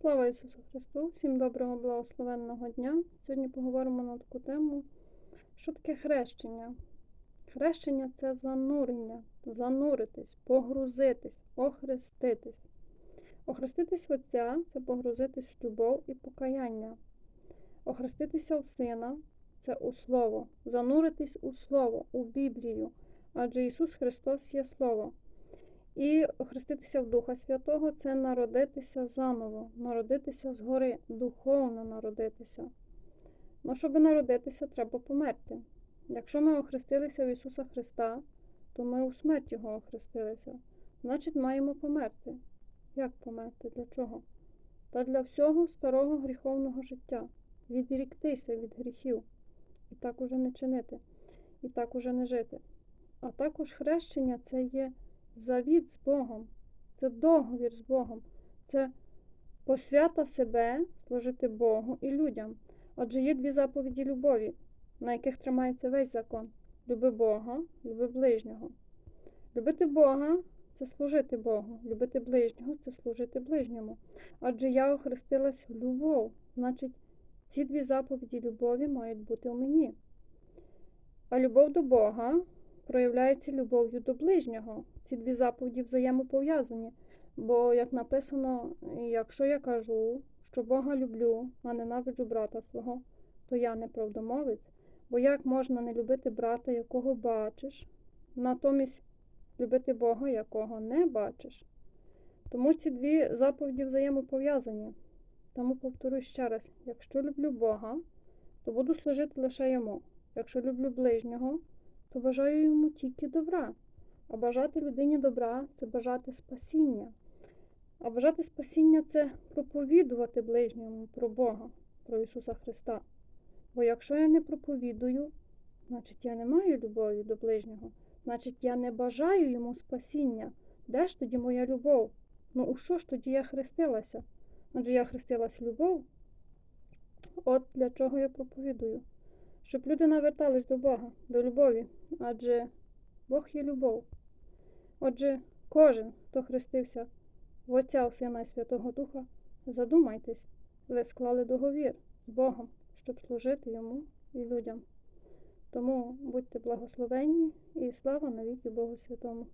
Слава Ісусу Христу! Всім доброго благословенного дня. Сьогодні поговоримо на таку тему, що таке хрещення. Хрещення це занурення, зануритись, погрузитись, охреститись. Охреститись Отця це погрузитись в любов і покаяння. Охреститися в Сина це у Слово, зануритись у Слово, у Біблію, адже Ісус Христос є Слово. І охреститися в Духа Святого це народитися заново, народитися згори, духовно народитися. Ну, щоб народитися, треба померти. Якщо ми охрестилися в Ісуса Христа, то ми у смерть Його охрестилися. Значить, маємо померти. Як померти? Для чого? Та для всього старого гріховного життя. Відріктися від гріхів. І так уже не чинити, і так уже не жити. А також хрещення це є завіт з Богом, це договір з Богом, це посвята себе служити Богу і людям. Адже є дві заповіді любові, на яких тримається весь закон. Люби Бога, люби ближнього. Любити Бога це служити Богу, любити ближнього це служити ближньому. Адже я охрестилась в любов, значить, ці дві заповіді любові мають бути у мені. А любов до Бога проявляється любов'ю до ближнього. Ці дві заповіді взаємопов'язані. Бо, як написано, якщо я кажу, що Бога люблю, а ненавиджу брата свого, то я не правдомовець. Бо як можна не любити брата, якого бачиш, натомість любити Бога, якого не бачиш? Тому ці дві заповіді взаємопов'язані. Тому повторюю ще раз: якщо люблю Бога, то буду служити лише йому. Якщо люблю ближнього, то бажаю йому тільки добра. А бажати людині добра це бажати спасіння. А бажати спасіння це проповідувати ближньому про Бога, про Ісуса Христа. Бо якщо я не проповідую, значить я не маю любові до ближнього, значить я не бажаю йому спасіння. Де ж тоді моя любов? Ну у що ж тоді я хрестилася? Адже я хрестилась в любов. От для чого я проповідую. Щоб люди навертались до Бога, до любові, адже Бог є любов. Отже, кожен, хто хрестився в Отця, в Сина і Святого Духа, задумайтесь, ви склали договір з Богом, щоб служити Йому і людям. Тому будьте благословенні і слава навіки Богу Святому.